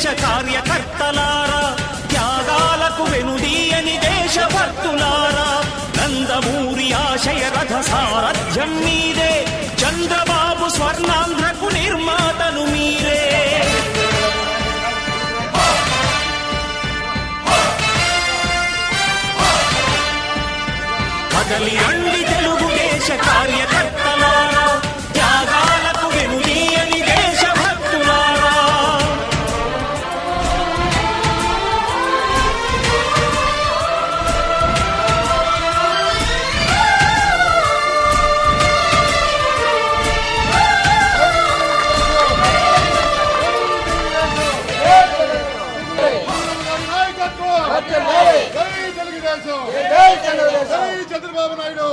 దేశ కార్యకర్తలారా త్యాగాలకు వెనుదీయని దేశభక్తులారా నందమూరి ఆశయ రథ సారథ్యం మీరే చంద్రబాబు స్వర్ణాంధ్రకు నిర్మాతను మీరే. కదలి అండి తెలుగుదేశ కార్యకర్త చంద్రబాబు నాయుడు.